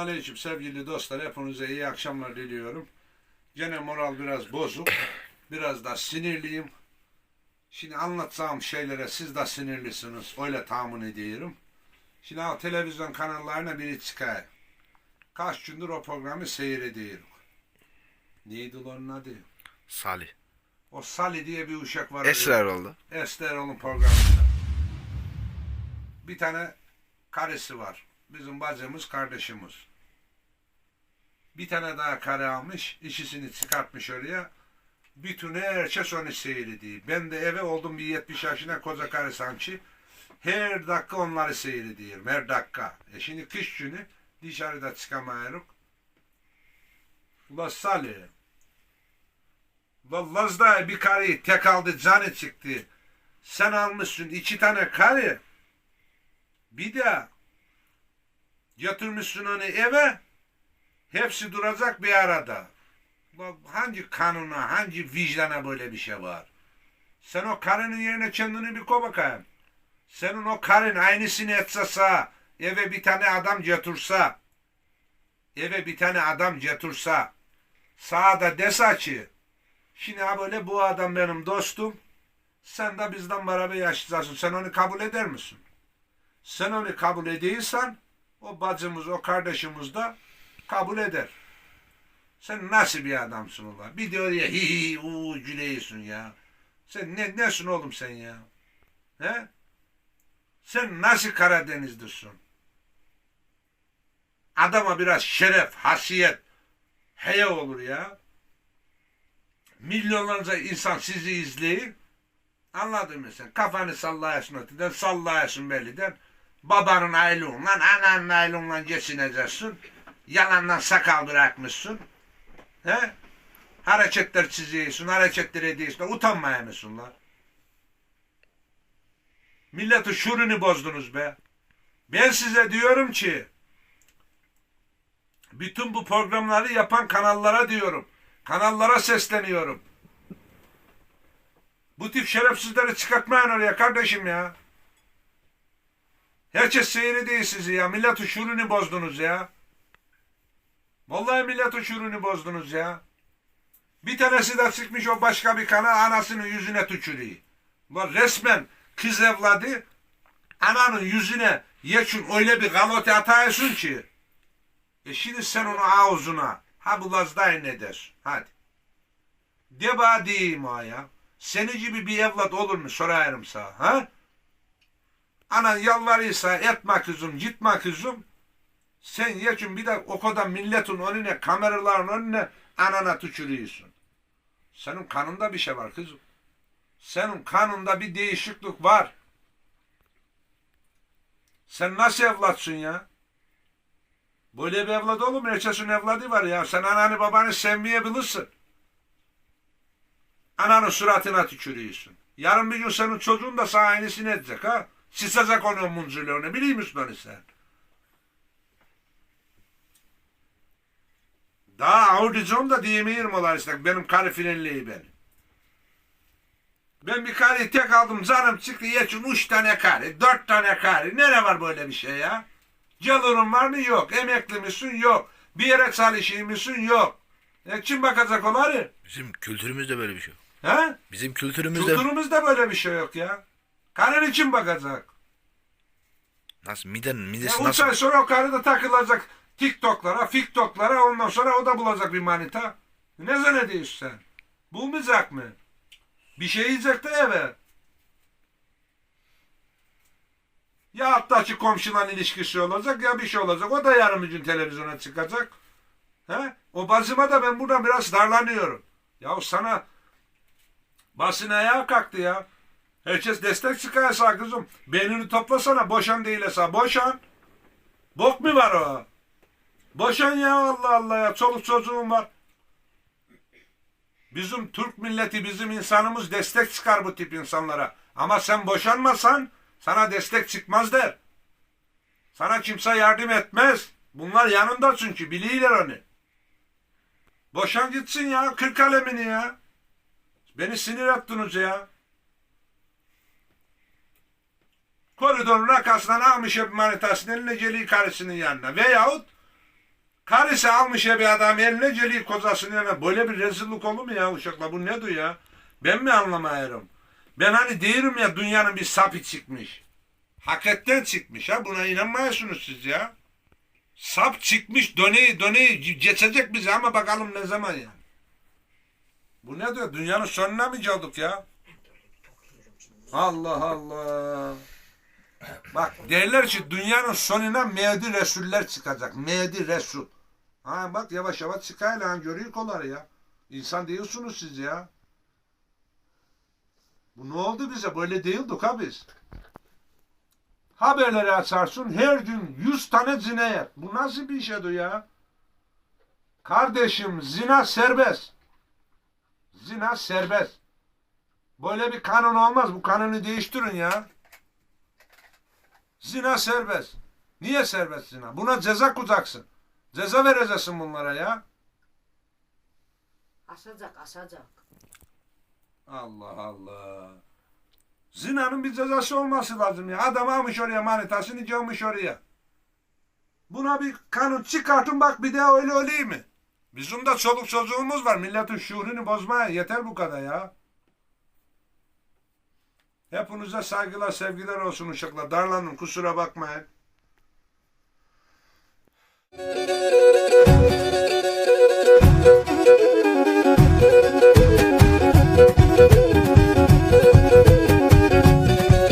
aleyküm sevgili dostlar. Hepinize iyi akşamlar diliyorum. Gene moral biraz bozuk. Biraz da sinirliyim. Şimdi anlatacağım şeylere siz de sinirlisiniz. Öyle tahmin ediyorum. Şimdi o televizyon kanallarına biri çıkar. Kaç gündür o programı seyrediyorum. Neydi onun adı? Salih. O Sali diye bir uşak var. Esrar oldu. Esteroğlu'nun programında. Bir tane karısı var. Bizim bacımız, kardeşimiz. Bir tane daha karı almış, işisini çıkartmış oraya. Bütün herkes onu seyrediyor. Ben de eve oldum bir 70 yaşına koca karı sanki. Her dakika onları seyrediyorum. Her dakika. E şimdi kış günü dışarıda çıkamıyoruz. Ula Salih. Ula bir karıyı tek aldı canı çıktı. Sen almışsın iki tane karı. Bir de götürmüşsün onu eve. Hepsi duracak bir arada. Hangi kanuna, hangi vicdana böyle bir şey var? Sen o karının yerine kendini bir koy bakayım. Senin o karın aynısını etse sağ, eve bir tane adam götürse, eve bir tane adam götürse, sağda dese ki, şimdi ha böyle bu adam benim dostum, sen de bizden beraber yaşayacaksın. Sen onu kabul eder misin? Sen onu kabul ediyorsan, o bacımız, o kardeşimiz de kabul eder. Sen nasıl bir adamsın ulan? Bir diyor ya hi hi uuu gülüyorsun ya. Sen ne nesin oğlum sen ya? He? Sen nasıl Karadenizlisin? Adama biraz şeref, hasiyet, heye olur ya. Milyonlarca insan sizi izleyip anladın mı sen? Kafanı sallayasın öteden, sallayasın beliden. Babanın aylığınla, ananın aylığınla geçineceksin. Yalandan sakal bırakmışsın. He? Hareketler çiziyorsun, hareketler ediyorsun. Utanmaya mısın lan? Milleti şurunu bozdunuz be. Ben size diyorum ki bütün bu programları yapan kanallara diyorum. Kanallara sesleniyorum. Bu tip şerefsizleri çıkartmayın oraya kardeşim ya. Herkes seyrediyor sizi ya. Millet şurunu bozdunuz ya. Vallahi millet şurunu bozdunuz ya. Bir tanesi de çıkmış o başka bir kanal anasının yüzüne tükürüyor. Ulan resmen kız evladı ananın yüzüne yekün öyle bir galote atıyorsun ki. E şimdi sen onu ağzına ha bu lazdayı ne der? Hadi. De bana diyeyim ya. Seni gibi bir evlat olur mu sorarım sana ha? Anan yalvarıysa etme kızım gitme kızım. Sen yekün bir de o kadar milletin önüne kameraların önüne anana tükürüyorsun. Senin kanında bir şey var kızım. Senin kanında bir değişiklik var. Sen nasıl evlatsın ya? Böyle bir evlat olur mu? Herkesin evladı var ya. Sen ananı babanı sevmeyebilirsin. Ananın suratına tükürüyorsun. Yarın bir gün senin çocuğun da sana aynısını edecek ha. Sisecek onun munzuluğunu. Biliyor musun onu sen? Daha ağır da diyemiyorum olar işte. Benim karı frenliği benim. Ben bir karıyı tek aldım canım çıktı yeçin üç tane karı, dört tane karı. Nere var böyle bir şey ya? Gelirin var mı? Yok. Emekli misin? Yok. Bir yere çalışayım mısın? Yok. E kim bakacak onları? Bizim kültürümüzde böyle bir şey yok. He? Bizim kültürümüzde Kültürümüzde böyle bir şey yok ya. Karını kim bakacak? nasıl miden Ya midesi üç nasıl? ay sonra o karı da takılacak TikTok'lara, FikTok'lara ondan sonra o da bulacak bir manita. Ne zannediyorsun sen? Bulmayacak mı? Bir şey yiyecek de eve. Ya hattaki komşuların ilişkisi olacak ya bir şey olacak. O da yarın bir gün televizyona çıkacak. He? O bacıma da ben buradan biraz darlanıyorum. Ya sana basın ayağa kalktı ya. Herkes destek çıkarsa kızım. Beynini toplasana. Boşan değilse boşan. Bok mu var o? Boşan ya Allah Allah ya. Çoluk çocuğum var. Bizim Türk milleti, bizim insanımız destek çıkar bu tip insanlara. Ama sen boşanmasan sana destek çıkmaz der. Sana kimse yardım etmez. Bunlar yanında çünkü biliyorlar onu. Boşan gitsin ya. Kır kalemini ya. Beni sinir ettiniz ya. Koridorun arkasından almış hep manitasını eline geliyor karısının yanına. Veyahut Karısı almış ya bir adam eline celiği kozasını yana. Böyle bir rezillik olur mu ya uşakla? Bu nedir ya? Ben mi anlamıyorum? Ben hani diyorum ya dünyanın bir sapı çıkmış. Hakikaten çıkmış ha. Buna inanmıyorsunuz siz ya. Sap çıkmış döneyi döneyi geçecek bizi ama bakalım ne zaman ya. Bu ne diyor? Dünyanın sonuna mı geldik ya? Allah Allah. Bak derler ki dünyanın sonuna Mehdi Resuller çıkacak. Mehdi Resul. Ha bak yavaş yavaş çıkıyor lan görüyor kolları ya. İnsan değilsiniz siz ya. Bu ne oldu bize? Böyle değildik ha biz. Haberleri açarsın her gün 100 tane cinayet. Bu nasıl bir şeydi ya? Kardeşim zina serbest. Zina serbest. Böyle bir kanun olmaz. Bu kanunu değiştirin ya. Zina serbest. Niye serbest zina? Buna ceza koyacaksın. Ceza vereceksin bunlara ya. Asacak asacak. Allah Allah. Zinanın bir cezası olması lazım ya. Adam almış oraya manitasını gömmüş oraya. Buna bir kanun çıkartın bak bir daha öyle öyle mi? Bizim de çoluk çocuğumuz var. Milletin şuurunu bozmaya yeter bu kadar ya. Hepinize saygılar sevgiler olsun uşaklar. Darlanın kusura bakmayın. Thank you.